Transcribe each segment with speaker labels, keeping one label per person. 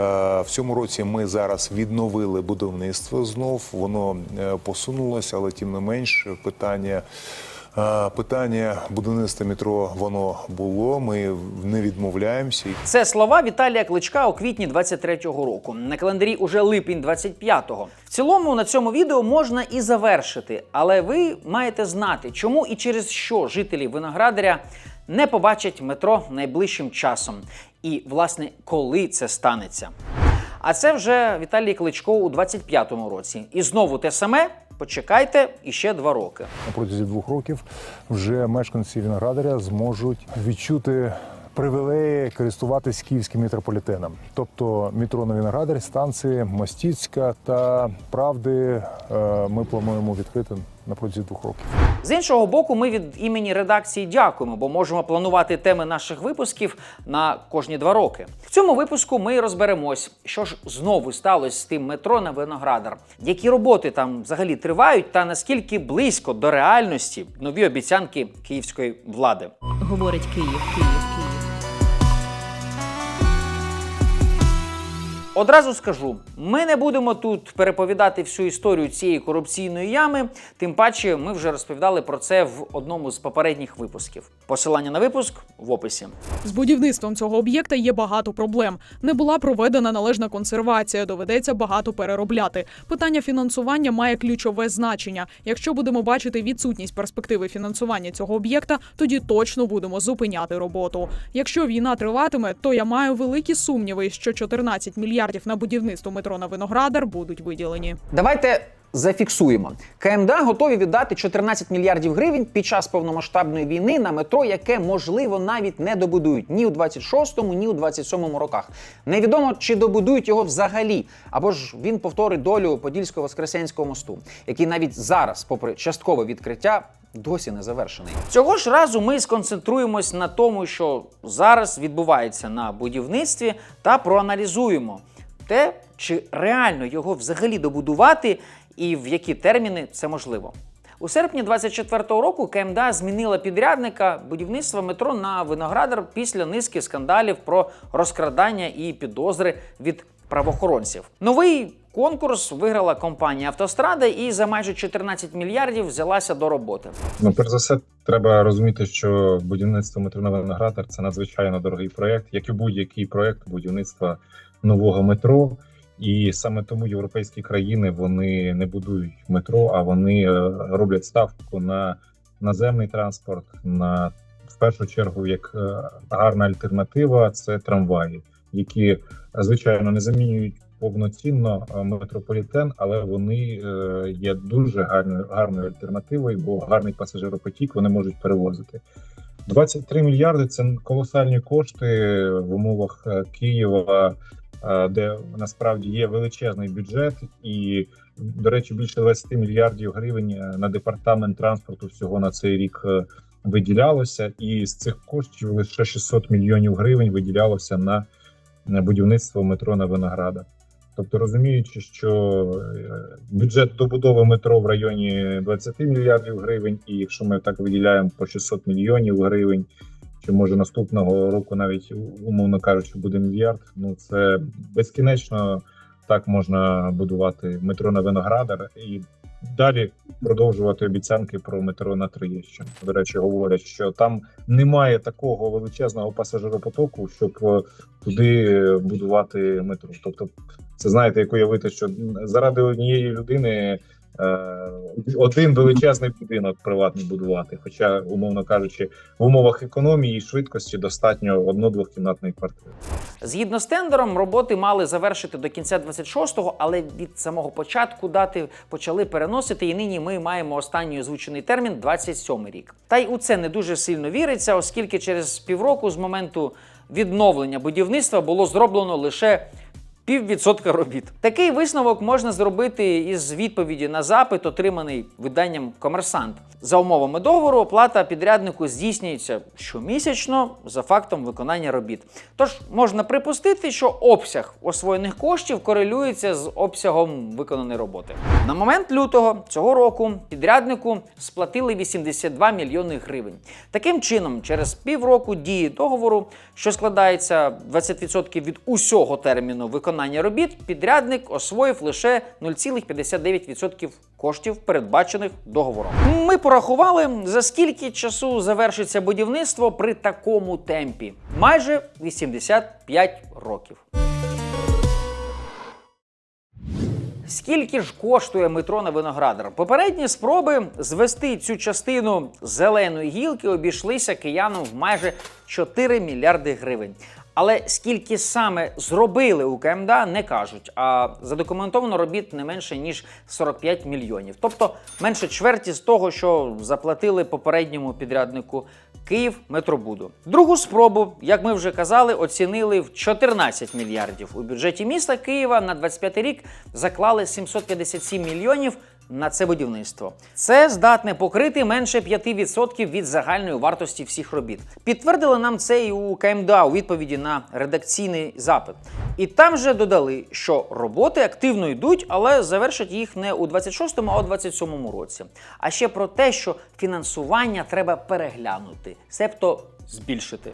Speaker 1: Е, В цьому році ми зараз відновили будівництво знов. Воно е, посунулося, але тим не менш питання. е, Питання будівництва метро воно було. Ми не відмовляємося.
Speaker 2: Це слова Віталія Кличка у квітні 23-го року. На календарі уже липень 25-го. В цілому на цьому відео можна і завершити, але ви маєте знати, чому і через що жителі виноградаря не побачать метро найближчим часом, і власне коли це станеться. А це вже Віталій Кличко у 25-му році. І знову те саме. Почекайте іще два роки.
Speaker 3: Протязі двох років вже мешканці Віноградаря зможуть відчути привілеї користуватись київським метрополітеном. Тобто метро на Віноградар, станції Мостіцька та правди е, ми плануємо відкрити на протязі двох років.
Speaker 2: З іншого боку, ми від імені редакції дякуємо, бо можемо планувати теми наших випусків на кожні два роки. В цьому випуску ми розберемось, що ж знову сталося з тим метро на Виноградар, які роботи там взагалі тривають, та наскільки близько до реальності нові обіцянки київської влади.
Speaker 4: Говорить Київ, Київ, Київ.
Speaker 2: Одразу скажу, ми не будемо тут переповідати всю історію цієї корупційної ями. Тим паче, ми вже розповідали про це в одному з попередніх випусків. Посилання на випуск в описі.
Speaker 5: З будівництвом цього об'єкта є багато проблем. Не була проведена належна консервація, доведеться багато переробляти. Питання фінансування має ключове значення. Якщо будемо бачити відсутність перспективи фінансування цього об'єкта, тоді точно будемо зупиняти роботу. Якщо війна триватиме, то я маю великі сумніви, що 14 мільярдів на будівництво метро на Виноградар будуть виділені.
Speaker 2: Давайте зафіксуємо. КМДА готові віддати 14 мільярдів гривень під час повномасштабної війни на метро, яке можливо навіть не добудують ні у 26-му, ні у 27-му роках. Невідомо чи добудують його взагалі, або ж він повторить долю Подільського Воскресенського мосту, який навіть зараз, попри часткове відкриття. Досі не завершений. Цього ж разу ми сконцентруємось на тому, що зараз відбувається на будівництві, та проаналізуємо те, чи реально його взагалі добудувати і в які терміни це можливо. У серпні 24-го року КМДА змінила підрядника будівництва метро на Виноградар після низки скандалів про розкрадання і підозри від правоохоронців. Новий конкурс виграла компанія Автострада і за майже 14 мільярдів взялася до роботи.
Speaker 6: Ну, перш за все, треба розуміти, що будівництво метро на Виноградар це надзвичайно дорогий проєкт, як і будь-який проєкт будівництва нового метро. І саме тому європейські країни вони не будують метро, а вони е, роблять ставку на наземний транспорт. На в першу чергу, як е, гарна альтернатива, це трамваї, які звичайно не замінюють повноцінно е, метрополітен, але вони є дуже гарною гарною альтернативою, бо гарний пасажиропотік вони можуть перевозити. 23 мільярди це колосальні кошти в умовах Києва, де насправді є величезний бюджет, і до речі, більше 20 мільярдів гривень е, на департамент транспорту всього на цей рік е, виділялося, і з цих коштів лише 600 мільйонів гривень виділялося на будівництво метро на Винограда. Тобто, розуміючи, що е, бюджет добудови метро в районі 20 мільярдів гривень, і якщо ми так виділяємо по 600 мільйонів гривень, чи може наступного року навіть умовно кажучи, буде мільярд. Ну це безкінечно так можна будувати метро на Виноградар і далі продовжувати обіцянки про метро на Троєщину. До речі, говорять, що там немає такого величезного пасажиропотоку, щоб е, туди будувати метро. Тобто, це знаєте, як уявити, що заради однієї людини. Е, Один величезний будинок приватний будувати, хоча, умовно кажучи, в умовах економії і швидкості достатньо одно-двохкімнатної квартири.
Speaker 2: Згідно з тендером, роботи мали завершити до кінця 26-го, але від самого початку дати почали переносити, і нині ми маємо останній озвучений термін 27 рік. Та й у це не дуже сильно віриться, оскільки через півроку з моменту відновлення будівництва було зроблено лише піввідсотка робіт. Такий висновок можна зробити із відповіді на запит, отриманий виданням Комерсант. За умовами договору, оплата підряднику здійснюється щомісячно за фактом виконання робіт. Тож можна припустити, що обсяг освоєних коштів корелюється з обсягом виконаної роботи. На момент лютого цього року підряднику сплатили 82 мільйони гривень. Таким чином, через півроку дії договору, що складається 20% від усього терміну виконання робіт, підрядник освоїв лише 0,59% коштів, передбачених договором. Ми порахували, за скільки часу завершиться будівництво при такому темпі майже 85 років. Скільки ж коштує метро на виноградар? Попередні спроби звести цю частину зеленої гілки обійшлися киянам в майже 4 мільярди гривень. Але скільки саме зробили у КМДА, не кажуть. А задокументовано робіт не менше ніж 45 мільйонів. Тобто менше чверті з того, що заплатили попередньому підряднику Київ Метробуду. Другу спробу, як ми вже казали, оцінили в 14 мільярдів. У бюджеті міста Києва на 25 рік заклали 757 мільйонів. На це будівництво це здатне покрити менше 5% від загальної вартості всіх робіт. Підтвердили нам це і у КМДА у відповіді на редакційний запит. І там же додали, що роботи активно йдуть, але завершать їх не у 26-му, а у 27-му році. А ще про те, що фінансування треба переглянути, себто збільшити.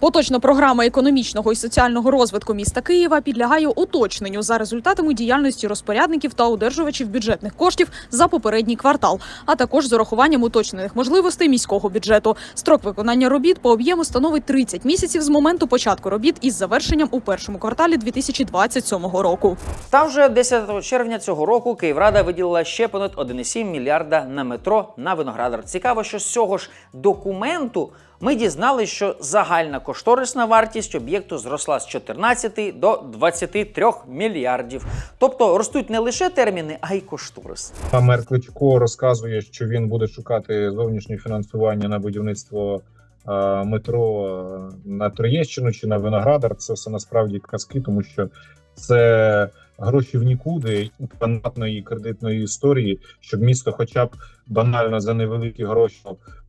Speaker 5: Поточна програма економічного і соціального розвитку міста Києва підлягає уточненню за результатами діяльності розпорядників та одержувачів бюджетних коштів за попередній квартал, а також з урахуванням уточнених можливостей міського бюджету. Строк виконання робіт по об'єму становить 30 місяців з моменту початку робіт із завершенням у першому кварталі 2027 року.
Speaker 2: Та вже 10 червня цього року Київрада виділила ще понад 1,7 мільярда на метро на виноградар. Цікаво, що з цього ж документу ми дізналися, що загальна кошторисна вартість об'єкту зросла з 14 до 23 мільярдів. Тобто ростуть не лише терміни, а й кошторис.
Speaker 6: Мер Кличко розказує, що він буде шукати зовнішнє фінансування на будівництво е, метро е, на Троєщину чи на Виноградар. Це все насправді казки, тому що це гроші в нікуди банатної кредитної історії, щоб місто, хоча б банально за невеликі гроші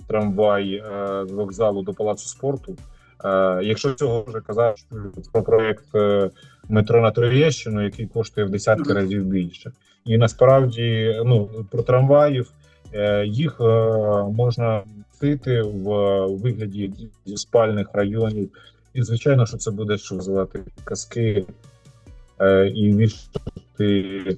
Speaker 6: трамвай е, з вокзалу до палацу спорту. Е, Якщо цього вже казав про проект е, метро на Троєщину, який коштує в десятки разів більше, і насправді ну про трамваїв їх можна цити в вигляді зі спальних районів, і звичайно, що це буде що звати казки і вішати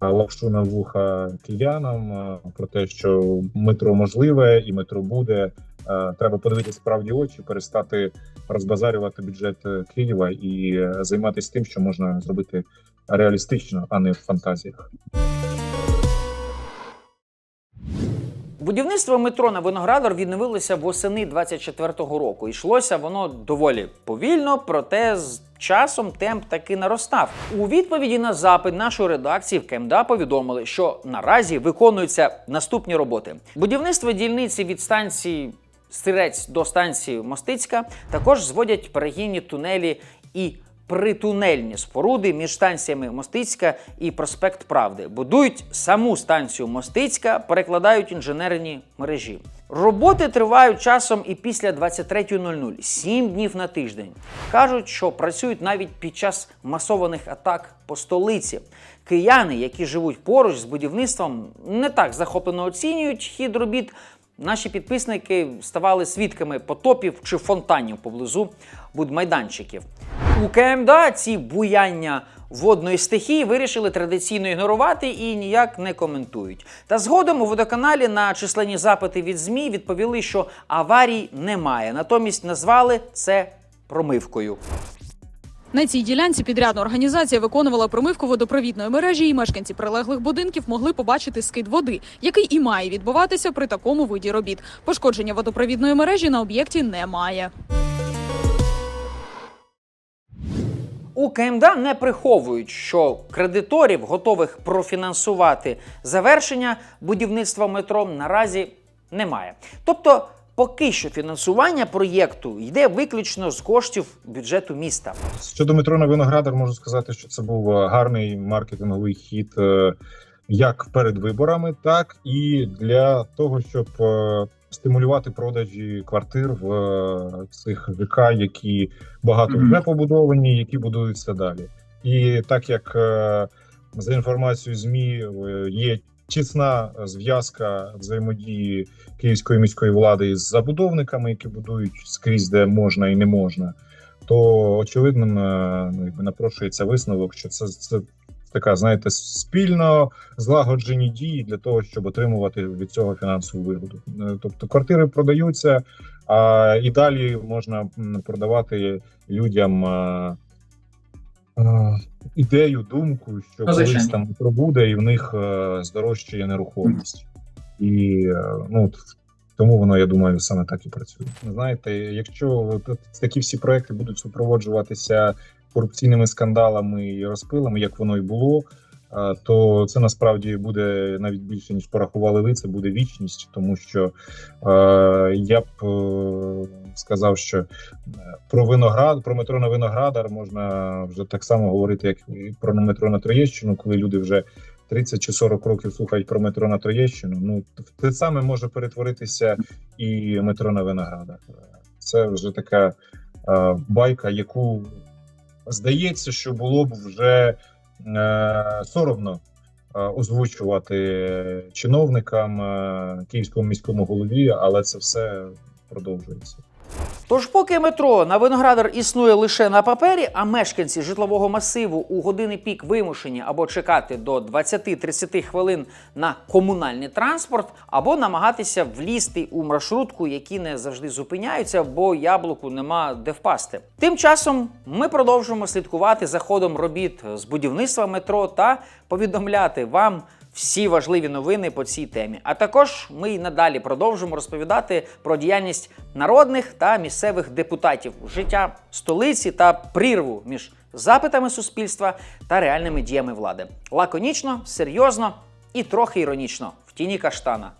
Speaker 6: лапшу на вуха киянам е, про те, що метро можливе і метро буде. Е, Треба подивитися справді очі, перестати розбазарювати бюджет е, Києва і е, займатися тим, що можна зробити реалістично, а не в фантазіях.
Speaker 2: Будівництво метро на Виноградар відновилося восени 24-го року. Йшлося воно доволі повільно, проте з часом темп таки наростав. У відповіді на запит нашої редакції в КМДА повідомили, що наразі виконуються наступні роботи: будівництво дільниці від станції. Стирець до станції Мостицька також зводять перегінні тунелі і притунельні споруди між станціями Мостицька і Проспект Правди. Будують саму станцію Мостицька, перекладають інженерні мережі. Роботи тривають часом і після 23.00, 7 днів на тиждень. Кажуть, що працюють навіть під час масованих атак по столиці. Кияни, які живуть поруч з будівництвом, не так захоплено оцінюють хід робіт. Наші підписники ставали свідками потопів чи фонтанів поблизу будмайданчиків. У КМДА ці буяння водної стихії вирішили традиційно ігнорувати і ніяк не коментують. Та згодом у водоканалі на численні запити від ЗМІ відповіли, що аварій немає. Натомість назвали це промивкою.
Speaker 5: На цій ділянці підрядна організація виконувала промивку водопровідної мережі, і мешканці прилеглих будинків могли побачити скид води, який і має відбуватися при такому виді робіт. Пошкодження водопровідної мережі на об'єкті немає.
Speaker 2: У КМДА не приховують, що кредиторів, готових профінансувати завершення будівництва метро, наразі немає. Тобто поки що фінансування проєкту йде виключно з коштів бюджету міста.
Speaker 6: Щодо метро на Виноградар, можу сказати, що це був е, гарний маркетинговий хід е, як перед виборами, так і для того, щоб е, стимулювати продажі квартир в е, цих ЖК, які багато вже побудовані, які будуються далі. І так як е, за інформацією змі є тісна зв'язка взаємодії київської міської влади із забудовниками, які будують скрізь, де можна і не можна, то очевидним е, ну, якби напрошується висновок, що це, це така, знаєте, спільно злагоджені дії для того, щоб отримувати від цього фінансову вигоду. Е, Тобто квартири продаються, а і далі можна продавати людям. е, е, Ідею, думку, що
Speaker 2: Ну,
Speaker 6: колись там метро буде, і в них е, здорожчає нерухомість, і е, ну тому воно, я думаю, саме так і працює. Знаєте, якщо такі всі проекти будуть супроводжуватися корупційними скандалами і розпилами, як воно і було, е, то це насправді буде навіть більше ніж порахували ви. Це буде вічність, тому що е, я б е, сказав, що про виноград, про метро на виноградар можна вже так само говорити, як і про метро на Троєщину, коли люди вже 30 чи 40 років слухають про метро на Троєщину. Ну те саме може перетворитися і метро на виноградар. Це вже така е, байка, яку здається, що було б вже е, соромно е, озвучувати чиновникам е, київському міському голові, але це все продовжується.
Speaker 2: Тож, поки метро на Виноградар існує лише на папері, а мешканці житлового масиву у години пік вимушені або чекати до 20-30 хвилин на комунальний транспорт, або намагатися влізти у маршрутку, які не завжди зупиняються, бо яблуку нема де впасти. Тим часом ми продовжуємо слідкувати за ходом робіт з будівництва метро та повідомляти вам всі важливі новини по цій темі. А також ми й надалі продовжимо розповідати про діяльність народних та місцевих депутатів, життя столиці та прірву між запитами суспільства та реальними діями влади. Лаконічно, серйозно і трохи іронічно в тіні каштана.